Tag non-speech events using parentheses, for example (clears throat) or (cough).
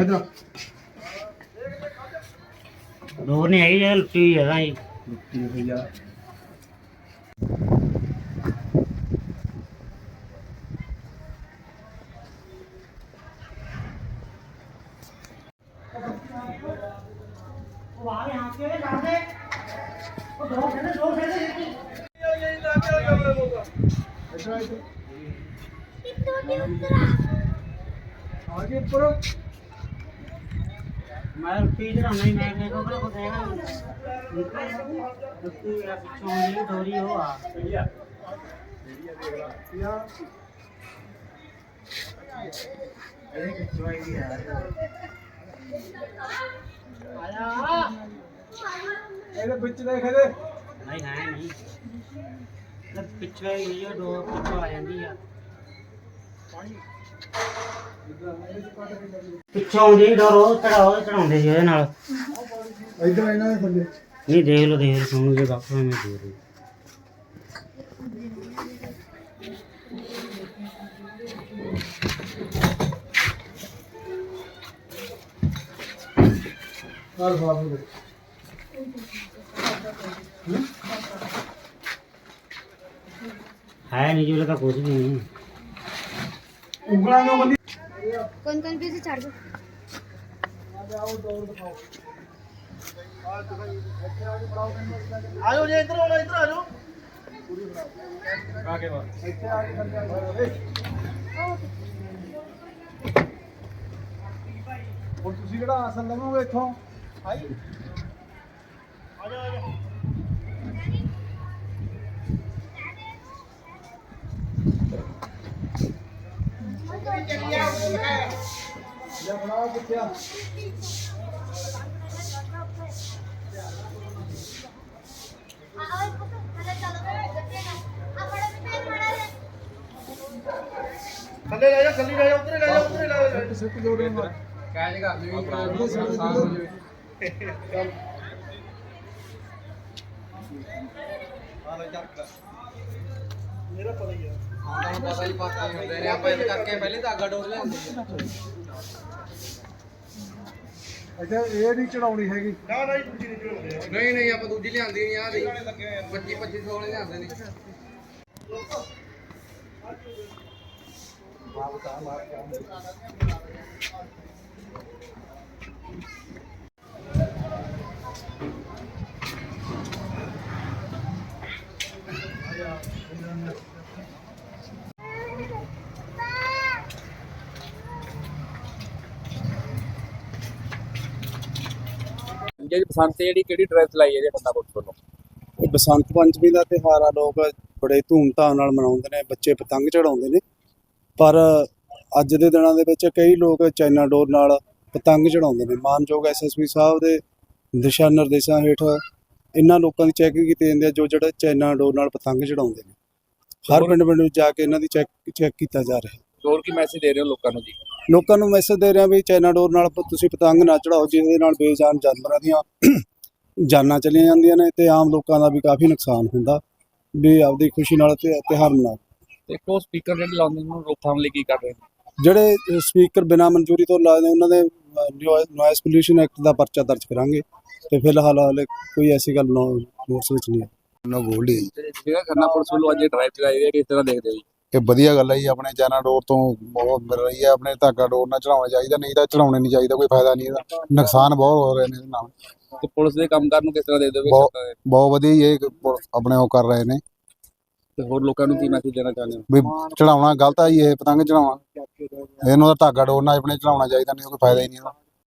ਇਧਰ ਦੂਰ ਨਹੀਂ ਹੈਗੀ ਜੇ ਲੁੱਟੀ ਜਗ੍ਹਾ ਜੀ ਲੁੱਟੀ ਹੋਈ ਆ ਆਗੇ ਉੱਪਰ ਮੈਂ ਲੁੱਟੀ ਚੜਾਉਣਾ ਹੀ ਮੈਂ ਕਿਹਾ ਕੋਲ ਕੋ ਦੇਗਾ ਲੁੱਟੀ ਆ ਪਿੱਛੋਂ ਦੀ ਡੋਰੀ ਹੋ ਆ। ਇਹ ਕਿੱਥੋਂ ਆਈ ਯਾਰ ਆਇਆ। ਇਹਦੇ ਵਿੱਚ ਦੇਖ ਇਹਦੇ। ਨਹੀਂ ਹੈ ਨਹੀਂ। ਪਿੱਛੇ ਹੀ ਇਹ ਡੋਰ ਪਿੱਛੋਂ ਆ ਜਾਂਦੀ ਆ। ਪਿੱਛੋਂ ਆਉਂਦੀ ਡੋਰ ਚੜਾਓ ਚੜਾਉਂਦੇ ਜੀ ਉਹਦੇ ਨਾਲ। ਇਧਰ ਇਹਨਾਂ ਦੇ ਥੱਲੇ। ਨਹੀਂ ਦੇਖ ਲਓ ਦੇਖ ਲਓ ਤੁਹਾਨੂੰ ਜੇ ਬਾਪੂ ਮੈਂ ਦੇ ਰਹੀ ਨਾਲ ਬਾਬੂ ਦੇ। ਹੈ? ਨਹੀਂ ਜੋ ਤਾਂ ਕੁਝ ਵੀ ਨਹੀਂ। ਉਂਗਲਾਂ ਨੂੰ ਬੰਦੀ कौन कौन पे से छाड़ दो ਆਜੋ ਜੇ ਇੱਧਰ ਆਉਣਾ ਇੱਧਰ ਆਜੋ ਆ ਕੇ ਵਾ ਇੱਥੇ ਆ ਕੇ ਥੱਲੇ ਆ ਜਾਓ ਹੁਣ ਤੁਸੀਂ ਕਿਹੜਾ ਆਸਨ ਲਵੋਗੇ ਇੱਥੋਂ ਆਈ ਆਜਾ ਆਜਾ ਲੈ ਬਣਾਓ ਕਿੱਥੇ ਆ ਥੱਲੇ ਲੈ ਜਾ ਥੱਲੇ ਲੈ ਜਾ ਉੱਧਰ ਲੈ ਜਾ ਉੱਧਰ ਲੈ ਜਾ। ਸਿੱਟ ਜੋੜ ਨੂੰ ਕਾਜ ਕਰ ਲਈ ਸਾਹ ਹੋ ਜਾਵੇ ਆ ਲੈ ਚੱਕ। ਮੇਰਾ ਪਤਾ ਹੀ ਆ। ਤੁਹਾਨੂੰ ਪਤਾ ਹੀ ਪਤਾ ਹੀ ਹੁੰਦੇ ਨੇ ਆਪਾਂ ਇਹ ਕਰਕੇ ਪਹਿਲੇ ਧਾਗਾ ਡੋਰ ਲੈਂਦੇ ਅੱਛਾ ਇਹ ਨਹੀਂ ਚੜਾਉਣੀ ਹੈਗੀ। ਨਾ ਨਾ ਦੂਜੀ ਨਹੀਂ ਚੜਾਉਂਦੇ ਨਹੀਂ ਨਹੀਂ ਆਪਾਂ ਦੂਜੀ ਲਿਆਂਦੀ ਨਹੀਂ ਆ ਦੀ 25 25 ਵਾਲੇ ਲਿਆਂਦੇ ਨੇ। ਜਿਹੜੀ ਬਸੰਤ ਤੇ ਜਿਹੜੀ ਕਿਹੜੀ ਡਰਾਈਵ ਚਲਾਈ ਹੈ ਜੇ ਬੰਦਾ ਪੁੱਛ ਵੱਲੋਂ ਇਹ ਬਸੰਤ ਪੰਚਮੀ ਦਾ ਤਿਉਹਾਰ ਆ ਲੋਕ ਬੜੇ ਧੂਮਧਾਮ ਨਾਲ ਮਨਾਉਂਦੇ ਨੇ ਬੱਚੇ ਪਤੰਗ ਚੜਾਉਂਦੇ ਨੇ। ਪਰ ਅੱਜ ਦੇ ਦਿਨਾਂ ਦੇ ਵਿੱਚ ਕਈ ਲੋਕ ਚਾਈਨਾ ਡੋਰ ਨਾਲ ਪਤੰਗ ਚੜਾਉਂਦੇ ਨੇ। ਮਾਨਯੋਗ ਐਸਐਸਪੀ ਸਾਹਿਬ ਦੇ ਦਿਸ਼ਾ ਨਿਰਦੇਸ਼ਾਂ ਹੇਠ ਇਹਨਾਂ ਲੋਕਾਂ ਦੀ ਚੈਕਿੰਗ ਕੀਤੀ ਜਾਂਦੀ ਹੈ ਜੋ ਜਿਹੜਾ ਚਾਈਨਾ ਡੋਰ ਨਾਲ ਪਤੰਗ ਚੜਾਉਂਦੇ ਨੇ। ਹਰ ਪਿੰਡ ਪਿੰਡ ਵਿੱਚ ਜਾ ਕੇ ਇਹਨਾਂ ਦੀ ਚੈੱਕ ਚੈੱਕ ਕੀਤਾ ਜਾ ਰਿਹਾ। ਹੈ ਹੋਰ ਕੀ ਮੈਸੇਜ ਦੇ ਰਹੇ ਹੋ ਲੋਕਾਂ ਨੂੰ ਜੀ? ਲੋਕਾਂ ਨੂੰ ਮੈਸੇਜ ਦੇ ਰਿਹਾ ਵੀ ਚਾਈਨਾ ਡੋਰ ਨਾਲ ਪ- ਤੁਸੀਂ ਪਤੰਗ ਨਾ ਚੜਾਓ ਜਿਹਦੇ ਨਾਲ ਬੇਜਾਨ ਜਾਨਵਰਾਂ ਦੀਆਂ (clears throat) ਜਾਨਾਂ ਚਲੀਆਂ ਜਾਂਦੀਆਂ ਨੇ ਤੇ ਆਮ ਲੋਕਾਂ ਦਾ ਵੀ ਕਾਫੀ ਨੁਕਸਾਨ ਹੁੰਦਾ। ਵੀ ਆਪਦੀ ਖੁਸ਼ੀ ਨਾਲ ਤੇ ਤਿਉਹਾਰ ਮਨਾਓ। ਤੇ ਕੋ ਸਪੀਕਰ ਜਿਹੜੇ ਲਾਉਂਦੇ ਨੇ ਉਹਨੂੰ ਰੋਕਥਾਮ ਲਈ ਕੀ ਕਰ ਰਹੇ ਨੇ? ਜਿਹੜੇ ਸਪੀਕਰ ਬਿਨਾਂ ਮਨਜ਼ੂਰੀ ਤੋਂ ਲਾਏ ਉਹਨਾਂ ਦੇ ਨੋਇਸ ਪੋਲੂਸ਼ਨ ਐਕਟ ਦਾ ਪਰਚਾ ਦਰਜ ਕਰਾਂਗੇ। ਤੇ ਫਿਲਹਾਲ ਹਾਲੇ ਕੋਈ ਐਸੀ ਗੱਲ ਨੋਟਿਸ ਵਿੱਚ ਨਹੀਂ ਹੈ। ਨਾ ਗੋਲਡੀ ਹੈ ਜੀ। ਤੇ ਜਿਹੜਾ ਖੰਨਾ ਪੁਲਿਸ ਵੱਲੋਂ ਅੱਜ ਡਰਾਈਵ ਚਲਾਈ ਹੈ ਕਿਸ ਤਰ੍ਹਾਂ ਦੇਖਦੇ ਹੋ ਜੀ? ਇਹ ਵਧੀਆ ਗੱਲ ਹੈ ਜੀ ਆਪਣੇ ਚਾਈਨਾ ਡੋਰ ਤੋਂ ਬਹੁਤ ਮਿਲ ਰਹੀ ਹੈ ਆਪਣੇ ਧਾਗਾ ਡੋਰ ਨਾਲ ਚੜਾਉਣਾ ਚਾਹੀਦਾ ਨਹੀਂ ਤਾਂ ਚੜਾਉਣੇ ਨਹੀਂ ਚਾਹੀਦਾ ਕੋਈ ਫਾਇਦਾ ਨਹੀਂ ਇਹਦਾ। ਨੁਕਸਾਨ ਬਹੁਤ ਹੋ ਰਹੇ ਨੇ ਇਹਦੇ ਨਾਲ। ਤੇ ਪੁਲਿਸ ਦੇ ਕੰਮਕਾਰ ਨੂੰ ਕਿਸ ਤਰ੍ਹਾਂ ਹੋ ਵੀ ਬਹੁਤ- ਬਹੁਤ ਵਧੀਆ ਜੀ ਇਹ ਪੁਲਿਸ ਆਪਣੇ ਉਹ ਕਰ ਰਹੇ ਨੇ। ਤੇ ਹੋਰ ਲੋਕਾਂ ਨੂੰ ਕੀ ਮੈਸੇਜ ਦੇਣਾ ਚਾਹੁੰਦੇ ਹੋ? ਵੀ ਚੜਾਉਣਾ ਗਲਤ ਆ ਜੀ ਇਹ ਪਤੰਗ ਚੜਾਉਣਾ ਇਹਨੂੰ ਤਾਂ ਧਾਗਾ ਡੋਰ ਨਾਲ ਆਪਣੇ ਚੜਾਉਣਾ ਚਾਹੀਦਾ ਨਹੀਂ ਤਾਂ ਕੋਈ ਫਾਇਦਾ ਹੀ ਨਹੀਂ ਇਹਦਾ।